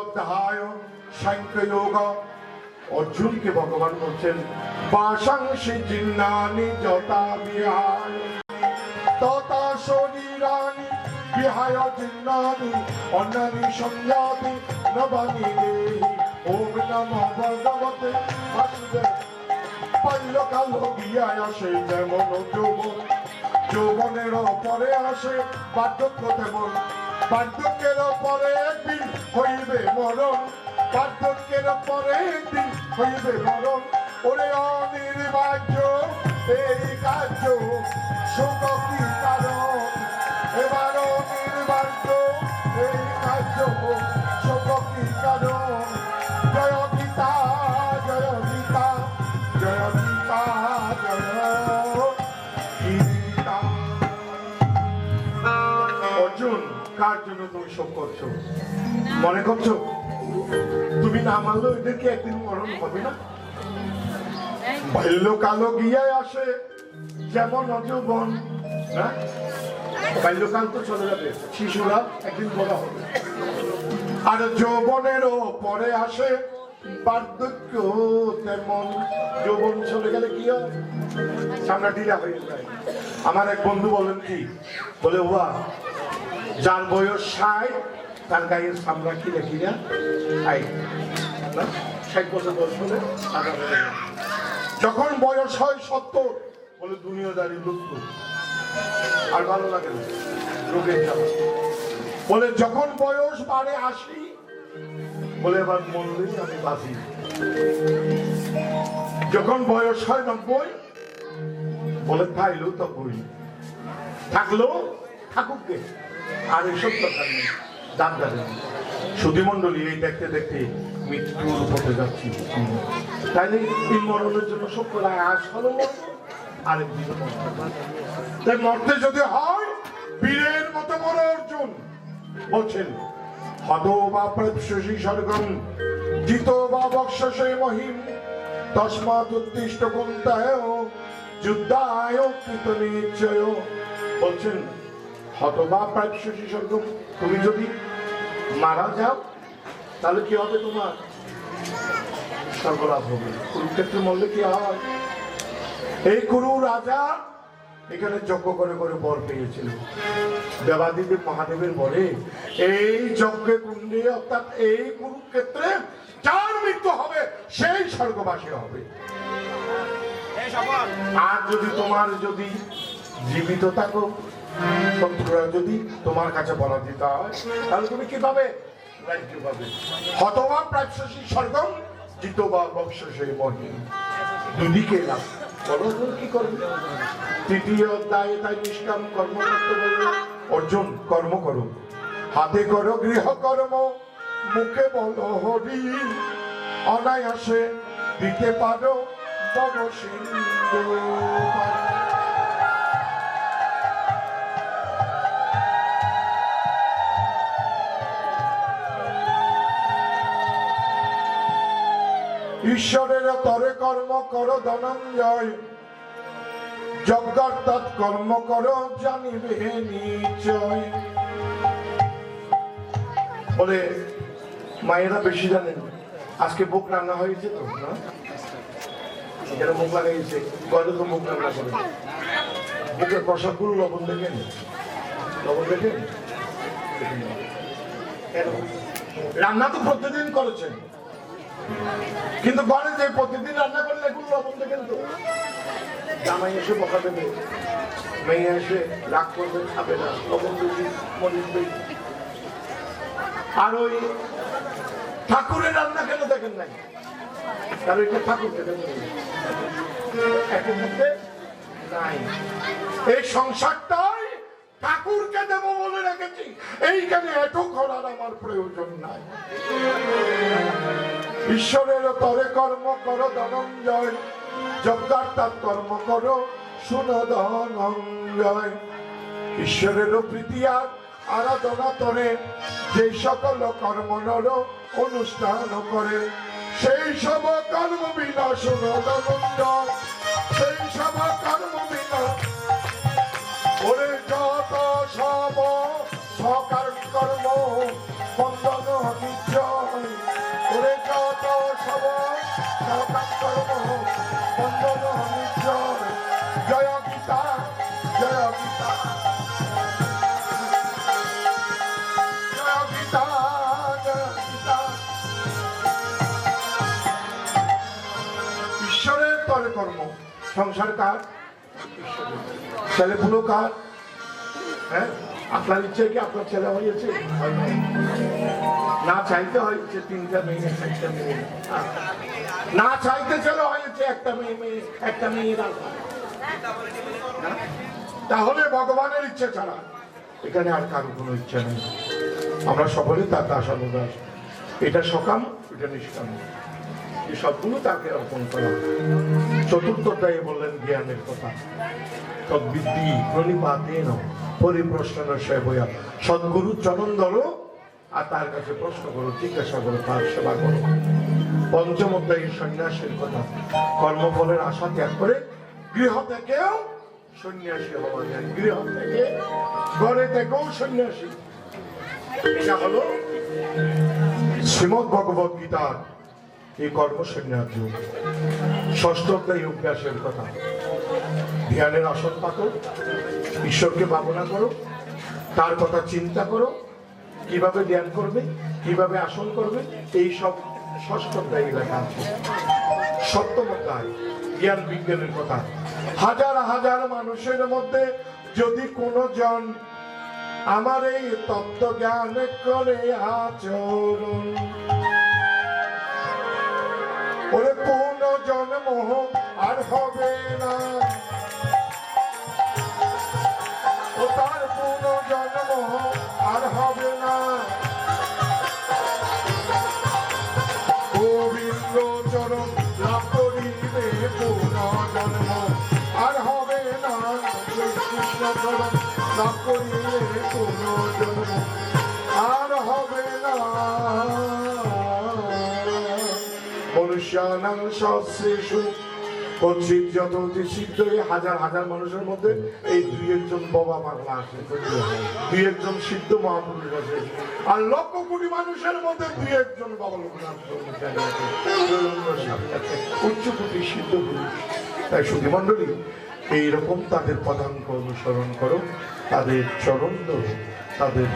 অধ্যায় অর্জুনকে ভগবান বলছেন পাশাংশি জিন্নানি যথা বিহায় তথা শরীরানি বিহায় জিন্নানি, অন্যানি সংয়াতি নবানি ওম নমঃ ভগবতে বাসুদেব বাল্যকাল গিয়া আসে যেমন যৌবন, যৌবনের পরে আসে বার্ধক্য তেমন। বার্ধক্যের পরে একদিন হইবে মরণ। বার্ধক্যের পরে একদিন হইবে মরণ। ওরে অনির্বাহ্য এই কার্য শোক কি কারণ? এবার অনির্বাহ্য মনে করছ? তুমি না মানলে এদেরকে একদিন মরণ হবে না? বাল্যকালও গিয়ে আসে, যেমন অযৌবন, না? বাল্যকাল তো চলে যাবে, শিশুরা একদিন বড় হবে। আর যৌবনেরও পরে আসে, বার্ধক্য তেমন। যৌবন চলে গেলে কি হয়? সামনা ঢিলা হয়ে যায়। আমার এক বন্ধু বলেন কি, বলে ওয়া যার বয়স ষাট তার গায়ের সামনা কিনে কিনা না? ষাট বছর বয়স হলে। যখন বয়স হয় সত্তর, বলে দুনিয়াদারি লুপ্ত। আর ভালো লাগে না, রোগের বলে যখন বয়স বাড়ে আসি বলে এবার মরলেই আমি বাঁচি। যখন বয়স হয় নব্বই, বলে খাইলো তব্বই থাকল থাকুক গে আর এসব দরকার নেই। সুধীমণ্ডলী, এই দেখতে দেখতে মৃত্যুর পথে যাচ্ছি। তাইলে এই মরণের জন্য সব করে আজ হলো আরেক তাই মরতে যদি হয়, বীরের মতো বড় অর্জুন। বলছেন, হত বা প্রৎসী স্বর্গম, জিত বা বক্ষসে মহিম, তস্মাৎ উদ্দিষ্ট কুন্তায় যুদ্ধায় কৃত নিশ্চয় বলছেন, হত বা প্রৎসী স্বর্গম, তুমি যদি মারা যাও তাহলে কি হবে তোমার? সর্বলাভ হবে। কুরুক্ষেত্রে মরলে কি হয়? এই কুরু রাজা এখানে যজ্ঞ করে করে বর পেয়েছিল। দেবাদিদেব মহাদেবের বলে এই যজ্ঞে কুণ্ডে অর্থাৎ এই কুরুক্ষেত্রে যার মৃত্যু হবে সেই স্বর্গবাসী হবে। আর যদি তোমার যদি জীবিত থাকো যদি তোমার কাছে পরাজিত হয়, তাহলে তুমি কি পাবে? হতবা জিতবা বংশসে মহিম। দুদিকে বলো কি করবে? তৃতীয় তাই নিষ্কাম কর্ম অর্জুন, কর্ম করো। হাতে করো গৃহ কর্ম মুখে বলো হরি। অনায়াসে দিতে পারো তব ঈশ্বরের তরে কর্ম করো ধনঞ্জয়। যজ্ঞার তৎ কর্ম করো জানিবে নিশ্চয়। বলে মায়েরা বেশি জানেন, আজকে বুক রান্না হয়েছে তো, না? মুখ লাগাইছে গয়লে তো মুখ রান্না করে। বুকের প্রসাদগুলো লবণ দেখেন? লবণ দেখেন? রান্না তো প্রতিদিন করেছেন। কিন্তু ঘরে যে প্রতিদিন রান্না করলে এগুলো লবণ তো। জামাই এসে বকা দেবে, মেয়ে এসে রাগ করবে, খাবে না। লবণ বেশি মরিচ আর ওই ঠাকুরের রান্না কেন দেখেন নাই? কারণ এটা ঠাকুরকে দেখেন একের মধ্যে নাই। এই সংসারটাই ঠাকুরকে দেবো বলে রেখেছি। এইখানে এত করার আমার প্রয়োজন নাই। ঈশ্বরের তরে কর্ম করো ধনঞ্জয় যজ্ঞার তার কর্ম করো শুনো ধনঞ্জয়। ঈশ্বরেরও প্রীতি আর আরাধনা তরে যে সকল কর্ম নর অনুষ্ঠান করে, সেই সব কর্ম বিনা শুনো ধনঞ্জয়, সেই সব কর্ম বিনা। ওরে যত সব সকার কর্ম বন্ধন ভব নৌকান্তরম বন্দন ঈশ্বরের তরে কর্ম সংসার কার ছেলেপুলো কার হ্যাঁ আপনার ইচ্ছে কি আপনার ছেলে হয়েছে হয়। না চাইতে হয়েছে তিনটা মেয়ে, একটা মেয়ে। না চাইতে ছেলে হয়েছে একটা মেয়ে মেয়ে, একটা মেয়ের? তাহলে ভগবানের ইচ্ছে ছাড়া এখানে আর কারও কোনো ইচ্ছা নেই। আমরা সকলে তার দাসানুদাস এটা সকাম, এটা নিষ্কাম। এই সবগুলো তাকে অর্পণ করা। চতুর্থটাই বললেন জ্ঞানের কথা। তদ্বিদ্যি প্রণিপাতেন পরিপ্রশ্ন সেবয়া সদ্গুরু চরণ ধরো। আর তার কাছে প্রশ্ন করো, জিজ্ঞাসা করো, তার সেবা করো। পঞ্চম অধ্যায়ের সন্ন্যাসের কথা, কর্মফলের আশা ত্যাগ করে গৃহ থেকেও সন্ন্যাসী হওয়া যায়। গৃহ থেকে, ঘরে থেকেও সন্ন্যাসী। এটা হলো শ্রীমদ ভগবত গীতার এই কর্ম সন্ন্যাস যুগ ষষ্ঠ অধ্যায় অভ্যাসের কথা ধ্যানের আসন পাতো ঈশ্বরকে ভাবনা করো, তার কথা চিন্তা করো, কীভাবে ধ্যান করবে, কীভাবে আসন করবে, এই সব লেখা আছে। জ্ঞান বিজ্ঞানের কথা। হাজার হাজার মানুষের মধ্যে যদি কোনো জন আমার এই তত্ত্ব জ্ঞান করে আচরণ, ওরে পূর্ণ জন্ম আর হবে না। না হাজার হাজার মানুষের মধ্যে এই দুই একজন বাবা পাগলা আছে দুই একজন সিদ্ধ মহাপুরুষ আছে আর লক্ষ কোটি মানুষের মধ্যে দুই একজন বাবা লোকনাথ উচ্চ কোটি সিদ্ধ পুরুষ। তাই সুধী মণ্ডলী এইরকম তাদের পদাঙ্ক অনুসরণ করো, তাদের চরণ ধরো, তাদের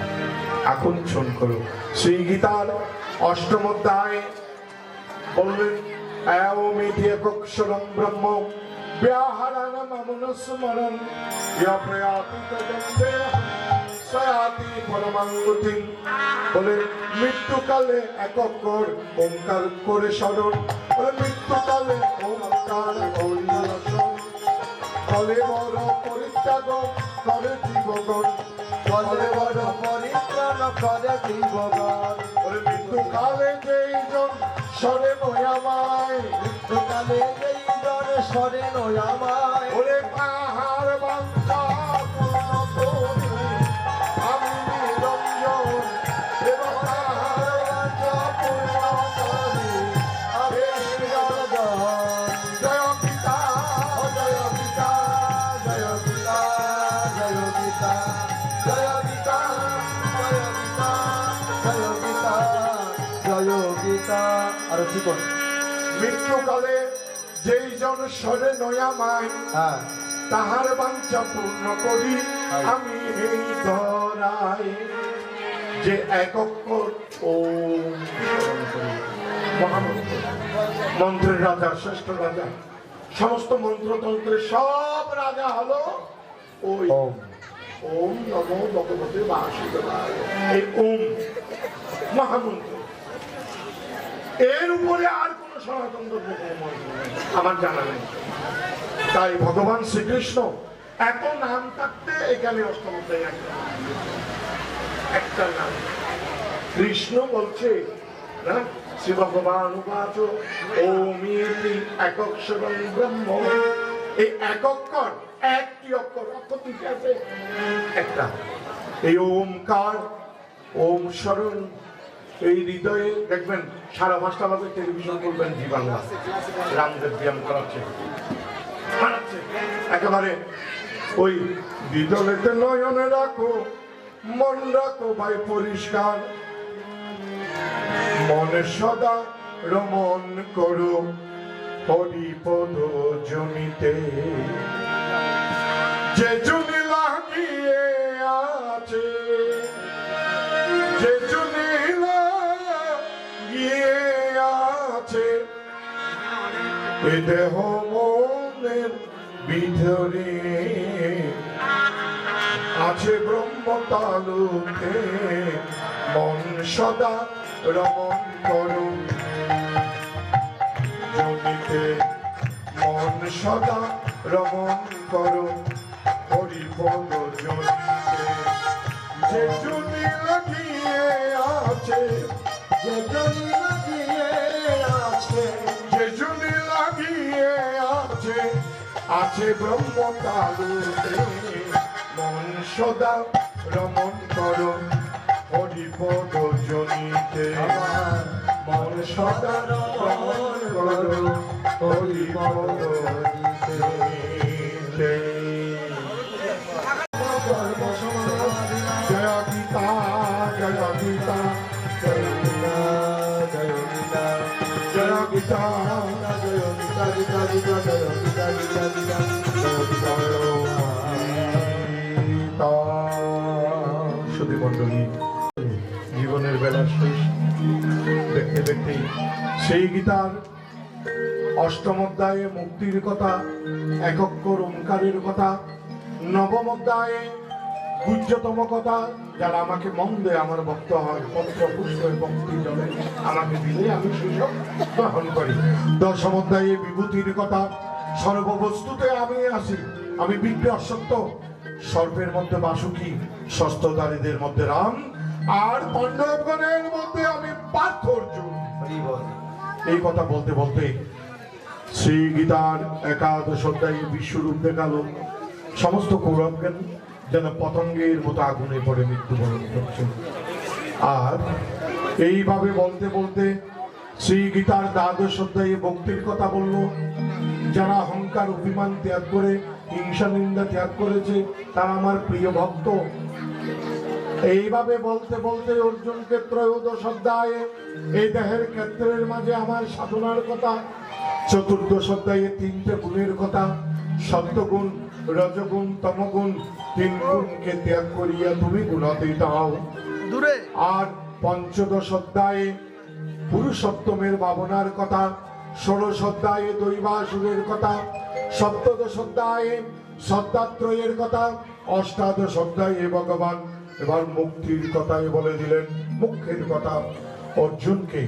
আকর্ষণ করো। শ্রী গীতার অষ্টম অধ্যায় বললেন এওমিতি ব্রহ্ম বলে মৃত্যুকালে একক্ষর ওঙ্কার করে স্মরণ। মৃত্যুকালে ওঙ্কার ফলে বড় পরিত্যাগ করে জীবগণ। ফলে বড় পরিত্রাণ করে জীবগণ। বলে মৃত্যুকালে যেই জন সরে নয়ামায় মৃত্যুকালে যেই জন সরে নয়ামায় ওরে পাহাড় আর কি কোন মৃত্যুকালে যেই জন সরে নয়ামায় হ্যাঁ। তাহার বাঞ্ছা পূর্ণ করি। আমি এই ধরায় যে এক অক্ষর স্মরণ মন্ত্রের রাজা শ্রেষ্ঠ রাজা। সমস্ত মন্ত্রতন্ত্রের সব রাজা হলো ওই ওম। ওম নমো ভগবতে বাসুদেবায়। এই ওম মহামন্ত্র। এর উপরে আর কোন সনাতন আমার জানা নেই। তাই ভগবান শ্রীকৃষ্ণ এত নাম থাকতে এখানে অষ্টমতায় একটা নাম। কৃষ্ণ বলছে, না, শ্রী ভগবান উপাচ, ওমিতি একক্ষরম ব্রহ্ম। এই এক অক্ষর একটি অক্ষর অক্ষর দুটি আছে? একটা। এই ওমকার, ওম স্মরণ এই হৃদয়ে দেখবেন, সারা পাঁচটা বাজে টেলিভিশন করবেন জি বাংলা রামদেব ব্যায়াম করাচ্ছে। একেবারে ওই বিদলেতে নয়নে রাখো, মন রাখো ভাই পরিষ্কার। মনে সদা রমন করো, হরিপদ জমিতে। যে জমি দেহ মনের ভিতরে আছে ব্রহ্ম তালুকে মন সদা রমন করো। জমিতে মন সদা রমন করো। হরিপদ জমিতে যে জমি লাগিয়ে আছে, যে জমি লাগিয়ে আছে আছে ব্রহ্ম তালুতে মন সদা রমন করো, হরিপদ জনিতে। মন সদা রমন করো, হরিপদ জয় জীবনের বেলা শেষ। দেখতে দেখতে সেই গীতার অষ্টম অধ্যায়ে মুক্তির কথা একক্কর ওঙ্কারের কথা, নবম অধ্যায়ে গুজ্জতম কথা, যারা আমাকে মন দেয় আমার ভক্ত হয় পত্র পুষ্প ভক্তি জলে আমাকে দিলে আমি সেসব গ্রহণ করি। দশম অধ্যায়ে বিভূতির কথা, সর্ববস্তুতে আমি আসি, আমি বিগ্রহ সত্য। সর্পের মধ্যে বাসুকি ষষ্ঠদারীদের মধ্যে রাম, আর পাণ্ডবগণের মধ্যে আমি পার্থ এই কথা বলতে বলতে শ্রী গীতার একাদশ অধ্যায়ে বিশ্বরূপ দেখাল, সমস্ত কৌরবজ্ঞান যেন পতঙ্গের মতো আগুনে পড়ে মৃত্যুবরণ করছে। আর এইভাবে বলতে বলতে শ্রী গীতার দ্বাদশ অধ্যায়ে ভক্তির কথা বলল। যারা অহংকার, অভিমান ত্যাগ করে, হিংসা, নিন্দা ত্যাগ করেছে, তারা আমার প্রিয় ভক্ত। এইভাবে বলতে বলতে অর্জুনকে ত্রয়োদশ অধ্যায়ে, এই দেহের ক্ষেত্রের মাঝে আমার সাধনার কথা, চতুর্দশ অধ্যায়ে তিনটে গুণের কথা সত্যগুণ রজগুণ, তমগুণ তিন গুণকে ত্যাগ করিয়া তুমি গুণাতীত হও দূরে। আর পঞ্চদশ অধ্যায়ে পুরুষোত্তমের ভাবনার কথা ষোড়শ অধ্যায়ে দৈবাসুরের কথা সপ্তদশ অধ্যায়ে সত্তাত্রয়ের কথা অষ্টাদশ অধ্যায়ে ভগবান এবার মুক্তির কথাই বলে দিলেন। মুখ্যের কথা অর্জুনকে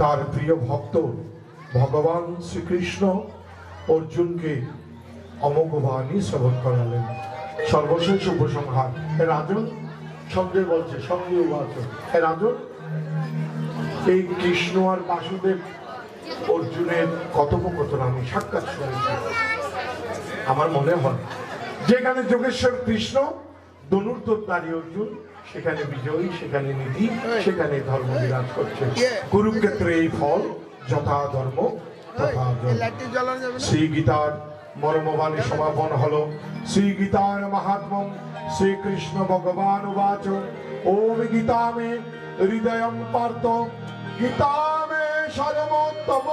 তার প্রিয় ভক্ত ভগবান শ্রীকৃষ্ণ অর্জুনকে অমোঘবাণী শ্রবণ করালেন। সর্বশেষ উপসংহার হে রাজন সঞ্জয় বলছে সঞ্জয় বাচ হে রাজন এই কৃষ্ণ আর বাসুদেব অর্জুনের কথোপকথন আমি সাক্ষাৎ শুনেছি। আমার মনে হয় যেখানে যোগেশ্বর কৃষ্ণ ধনুর্ধরধারী অর্জুন সেখানে বিজয়ী সেখানে নীতি সেখানে ধর্ম বিরাজ করছে। কুরুক্ষেত্রে এই ফল যথা ধর্ম তথা শ্রী গীতার মর্মবাণী সমাপন হলো। শ্রী গীতার মাহাত্ম শ্রীকৃষ্ণ ভগবান উবাচ। ওম গীতা মে হৃদয়ম পার্থ। গীতা মে সর্বোত্তম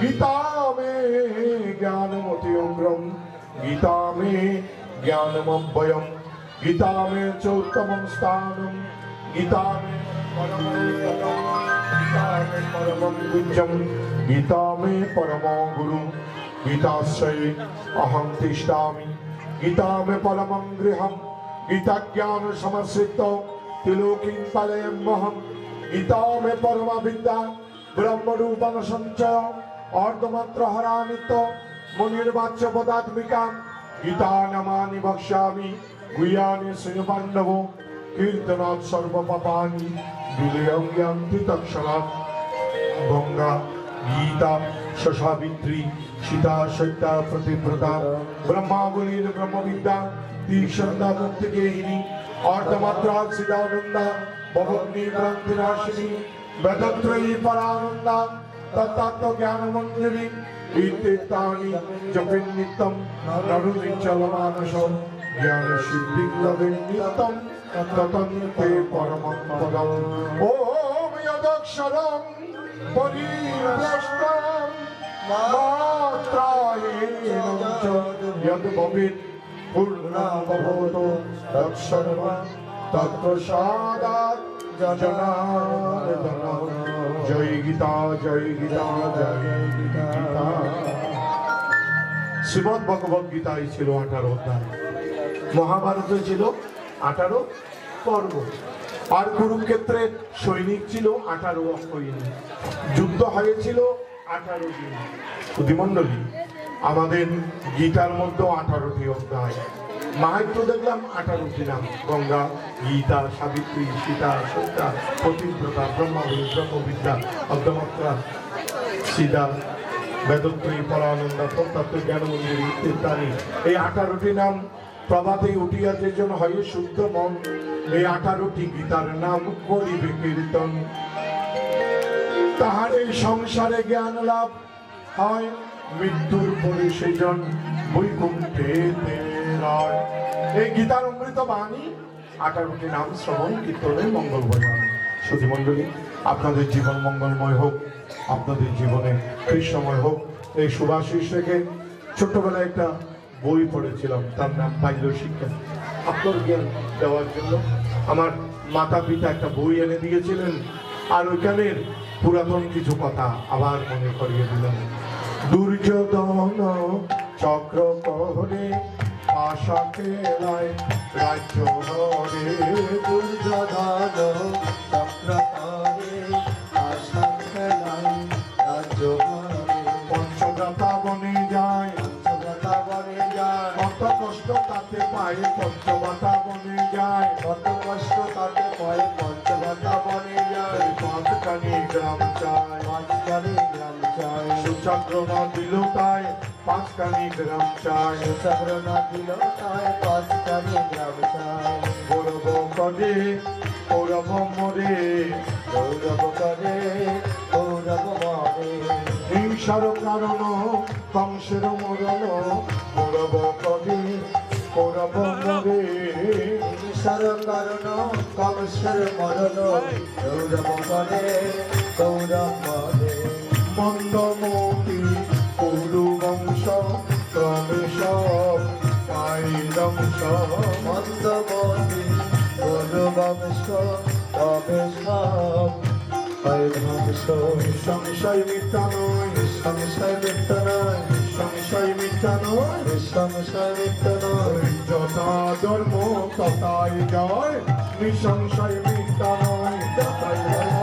গীতা মে জ্ঞানমতি অগ্রম গীতা মে জ্ঞানমব্যয়ম গীতা মে চৌত্তমম স্থানম। গীতা মে গীতা মে পরমম গুঞ্জম গীতা মে পরমো গুরু। গীতাশ্রয়ে অহং তিষ্ঠামি গীতা মে পরমং গৃহম। গীতা জ্ঞান সমশ্রিত তিলোকিং পালয়মহম গীতা মে পরমা বিদ্যা ব্রহ্মরূপং সঞ্চয় অর্ধমাত্র হরানিত মুনির্বাচ্য পদাত্মিকা গীতা নমানি বক্ষ্যামি। গুয়ানি শ্রীপাণ্ডব। কীর্তনাৎ সর্বপাপানি। বিলয়ং তৎক্ষণাৎ গঙ্গা। গীতা শশাবিত্রী সীতা সত্যা প্রতিব্রতা ব্রহ্মাবলীর ব্রহ্মবিদ্যা দ্বিসন্ধ্যা মুক্তিগেহিনী অর্ধমাত্রা সিদানন্দা ভবগ্নি গ্রন্থিনাশিনী বেদত্রয়ী পরানন্দা তত্ত্ব জ্ঞান মঞ্জরি ইত্যাদি জপিন নিত্যম নরুনিচল মানস জ্ঞান সিদ্ধি লবে নিত্যম ততন্তে পরমম পদম ওম তদক্ষরম পরিবেষ্টম জয় গীতা জয় গীতা শ্রীমদ ভগবত ছিল আঠারো অধ্যায়। মহাভারতে ছিল আঠারো পর্ব। আর কুরুক্ষেত্রে সৈনিক ছিল আঠারো অক্ষয়িনী। যুদ্ধ হয়েছিল সুধিমণ্ডলী, আমাদের গীতার মধ্যে আঠারোটি অধ্যায়। মাহাত্য দেখলাম আঠারোটি নাম। গঙ্গা, গীতা, সাবিত্রী, সীতা, সত্যা, পতিব্রতা, ব্রহ্মবলী, ব্রহ্মবিদ্যা, অর্ধমাত্রা, সীতা বেদত্রী পরানন্দা তত্ত্ব জ্ঞানমন্দির ইত্যাদি। এই আঠারোটি নাম প্রভাতে উঠিয়া যে জন হয় শুদ্ধ মন। এই আঠারোটি গীতার নাম করিবে কীর্তন। তাহার এই সংসারে জ্ঞান লাভ হয়। মৃত্যুর পরে সেজন বৈকুণ্ঠে রয় এই গীতার অমৃত বাণী আঠারোটি নাম শ্রবণ, কীর্তনে মঙ্গল ভজন। সুধীমণ্ডলী আপনাদের জীবন মঙ্গলময় হোক, আপনাদের জীবনে কৃষ্ণময় হোক। এই সুভাষিস রেখে ছোট্টবেলায় একটা বই পড়েছিলাম, তার নাম বাল্য শিক্ষা। আপনার জ্ঞান দেওয়ার জন্য আমার মাতা পিতা একটা বই এনে দিয়েছিলেন, আর ওইখানের পুরাতন কিছু কথা আবার মনে করিয়ে দিলেন। দুর্যোধন চক্র কেলায় রাজ্য হরে দুর্যোধন চক্রধারে তাতে পায় পঞ্চদাতা বনে যায়। কত কষ্ট তাতে পয় পঞ্চগতা বনে যায়। পাঁচখানি গ্রাম চায়, পাঁচখানি গ্রাম চায়। সুচক্র না দিল তাই পাঁচখানি গ্রাম চায়। চক্র না দিল তাই পাঁচখানি গ্রাম চায়। গৌরব কদে গৌরব মরে, গৌরব করে, গৌরব মরে। হিংসার কারণ কংসের মরণ, গৌরব কদে গৌরব মরে ঈশ্বর কারণ কংসের মরণ গৌরব করে গৌরব মরে মন্দমতি কুরু বংশ ক্রমে সব পাই ধ্বংস মন্দমতি গৌরবংশ তবে সব সংশয় মিথ্যা নয় সংশয় মিত্র নয় সংশয় নয় সংশয় নয়। যথা ধর্ম তথাই জয় নিঃসংশয় নয় তথাই জয়